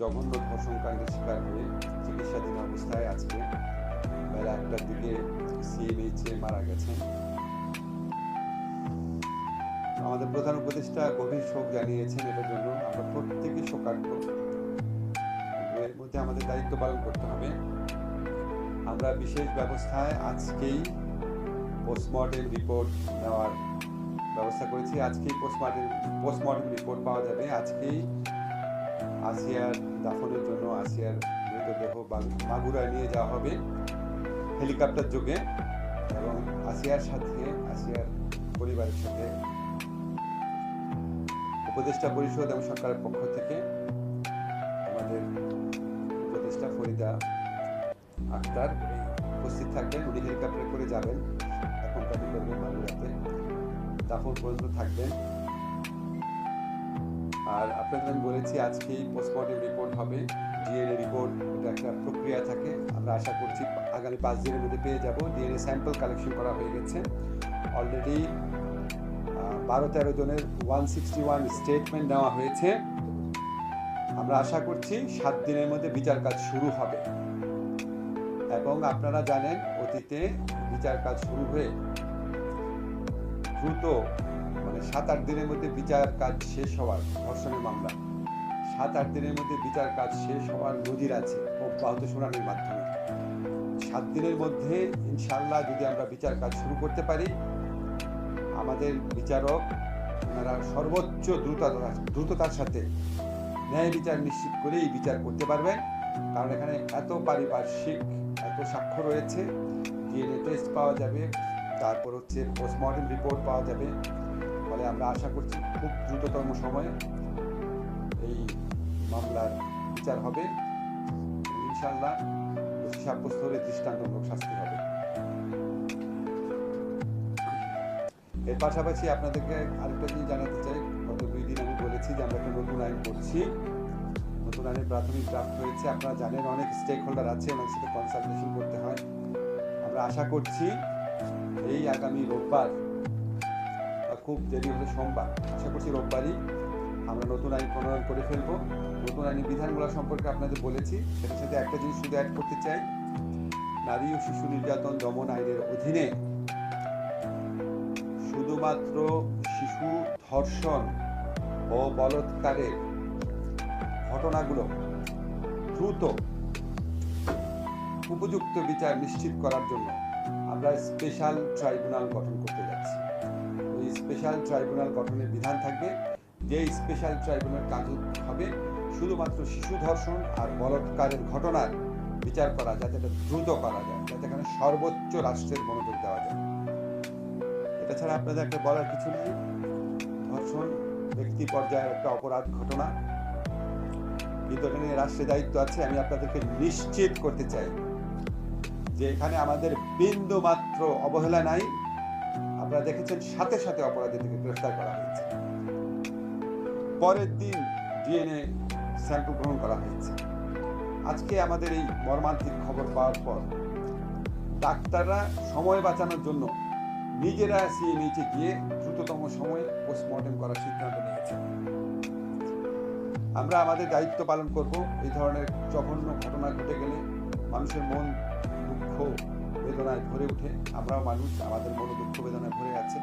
জঘন্য ধর্ষণকাণ্ডের শিকার হয়ে চিকিৎসাধীন অবস্থায় আজকে বেলা একটার দিকে সিএমএইচে মারা গেছেন আমাদের প্রধান উপদেষ্টা গভীর শোক জানিয়েছেন এটার জন্য। আমরা প্রত্যেকে শোকার্ত এর মধ্যে আমাদের দায়িত্ব পালন করতে হবে। আমরা বিশেষ ব্যবস্থায় আজকেই পোস্টমর্টেম রিপোর্ট নেওয়ার ব্যবস্থা করেছি। আজকেই পোস্টমর্টেম পোস্টমর্টেম রিপোর্ট পাওয়া যাবে। আজকেই আসিয়ার দাফনের জন্য আসিয়ার মৃতদেহ মাগুরায় নিয়ে যাওয়া হবে হেলিকপ্টার যোগে এবং আসিয়ার সাথে, আসিয়ার পরিবারের সাথে উপদেষ্টা পরিষদ এবং সরকারের পক্ষ থেকে আমাদের উপদেষ্টা ফরিদা আক্তার উপস্থিত থাকবেন। উনি হেলিকপ্টারে করে যাবেন। এখন করবেন মাগুরাতে দাফন পর্যন্ত থাকবেন। আর আপনাদের আমি বলেছি আজকেই পোস্টমর্টম রিপোর্ট হবে ডিএনএ রিপোর্ট এটা একটা প্রক্রিয়া থাকে। আমরা আশা করছি আগামী পাঁচ দিনের মধ্যে পেয়ে যাব। ডিএনএ স্যাম্পল কালেকশন করা হয়ে গেছে। অলরেডি বারো তেরো জনের ওয়ান সিক্সটি ওয়ান স্টেটমেন্ট নেওয়া হয়েছে। আমরা আশা করছি সাত দিনের মধ্যে বিচার কাজ শুরু হবে। এবং আপনারা জানেন, অতীতে বিচার কাজ শুরু হয়ে দ্রুত সাত আট দিনের মধ্যে বিচার কাজ শেষ হওয়ার ধর্ষণের মামলা। সাত আট দিনের মধ্যে বিচার কাজ শেষ হওয়ার নজির আছে অব্যাহত শুনানির মাধ্যমে। সাত দিনের মধ্যে ইনশাল্লাহ যদি আমরা বিচার কাজ শুরু করতে পারি, আমাদের বিচারক ওনারা সর্বোচ্চ দ্রুততার দ্রুততার সাথে ন্যায় বিচার নিশ্চিত করেই বিচার করতে পারবেন। কারণ এখানে এত পারিপার্শ্বিক, এত সাক্ষ্য রয়েছে, ডিএনএ টেস্ট পাওয়া যাবে, তারপর হচ্ছে পোস্টমর্টম রিপোর্ট পাওয়া যাবে ফলে আমরা আশা করছি খুব দ্রুততম সময়ে এই মামলার বিচার হবে। ইনশাল্লাহ দোষী সাব্যস্ত হলে দৃষ্টান্তমূলক শাস্তি হবে। এর পাশাপাশি আপনাদেরকে আরেকটা জিনিস জানাতে চাই। গত দুই দিন আমি বলেছি যে আমরা একটা নতুন আইন করছি। নতুন আইনের প্রাথমিক ড্রাফট হয়েছে আপনারা জানেন অনেক স্টেক হোল্ডার আছে ওনার সাথে কনসালটেশন করতে হয়। আমরা আশা করছি এই আগামী রোববার খুব দেরি হলে সোমবার। আশা করছি রোববারই আমরা নতুন আইন প্রণয়ন করে ফেলব। নতুন আইনি বিধানগুলো সম্পর্কে আপনাদের বলেছি। সেটার সাথে একটা জিনিস শুধু অ্যাড করতে চাই। নারী ও শিশু নির্যাতন দমন আইনের অধীনে শুধুমাত্র শিশু ধর্ষণ ও বলৎকারের ঘটনাগুলো দ্রুত উপযুক্ত বিচার নিশ্চিত করার জন্য আমরা স্পেশাল ট্রাইব্যুনাল গঠন করতে যাচ্ছি। স্পেশাল ট্রাইব্যুনাল গঠনের বিধান থাকবে। যে স্পেশাল ট্রাইব্যুনাল কাজ হবে, শুধুমাত্র শিশু ধর্ষণ আর বলৎকারের ঘটনার বিচার করা, যাতে এটা দ্রুত করা যায়, যাতে এখানে সর্বোচ্চ রাষ্ট্রের মনোযোগ দেওয়া যায়। এটা ছাড়া আপনাদের একটা বলার কিছু নেই। ধর্ষণ, ব্যক্তি পর্যায়ের একটা অপরাধ ঘটনা। কিন্তু এটা নিয়ে রাষ্ট্রের দায়িত্ব আছে। আমি আপনাদেরকে নিশ্চিত করতে চাই যে এখানে আমাদের বিন্দু মাত্র অবহেলা নাই। আপনারা দেখেছেন, সাথে সাথে অপরাধীদেরকে গ্রেফতার করা হয়েছে। পরের দিন ডিএনএ স্যাম্পল গ্রহণ করা হয়েছে। আজকে আমাদের এই মর্মান্তিক খবর পাওয়ার পর ডাক্তাররা সময় বাঁচানোর জন্য নিজেরা সিয়ে নিচে গিয়ে দ্রুততম সময়ে পোস্টমর্টেম করার সিদ্ধান্ত নিয়েছেন আমরা আমাদের দায়িত্ব পালন করব। এই ধরনের জঘন্য ঘটনা ঘটে গেলে মানুষের মন দুঃখ বেদনায় ভরে ওঠে। আমরাও মানুষ, আমাদের মন দুঃখ বেদনায় ভরে আছে।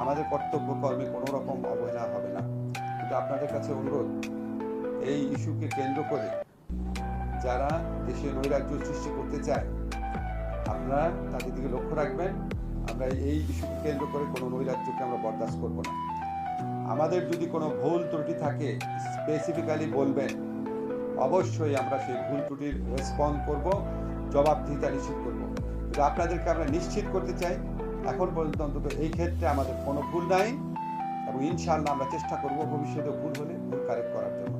আমাদের কর্তব্য কর্মে কোনো রকম অবহেলা হবে না। কিন্তু আপনাদের কাছে অনুরোধ, এই ইস্যুকে কেন্দ্র করে যারা দেশে নৈরাজ্য সৃষ্টি করতে চায় আপনারা তাদের দিকে লক্ষ্য রাখবেন। আমরা এই ইস্যুকে কেন্দ্র করে কোনো নৈরাজ্যকে আমরা বরদাস্ত করব না। আমাদের যদি কোনো ভুল ত্রুটি থাকে স্পেসিফিক্যালি বলবেন, অবশ্যই আমরা সেই ভুল ত্রুটির রেসপন্ড করব, জবাবদিহিতা নিশ্চিত করব। কিন্তু আপনাদেরকে আমরা নিশ্চিত করতে চাই, এখন পর্যন্ত অন্তত এই ক্ষেত্রে আমাদের কোনো ভুল নাই এবং ইনশাআল্লাহ আমরা চেষ্টা করব ভবিষ্যতে ভুল হলে ভুল কারেক্ট করার জন্য।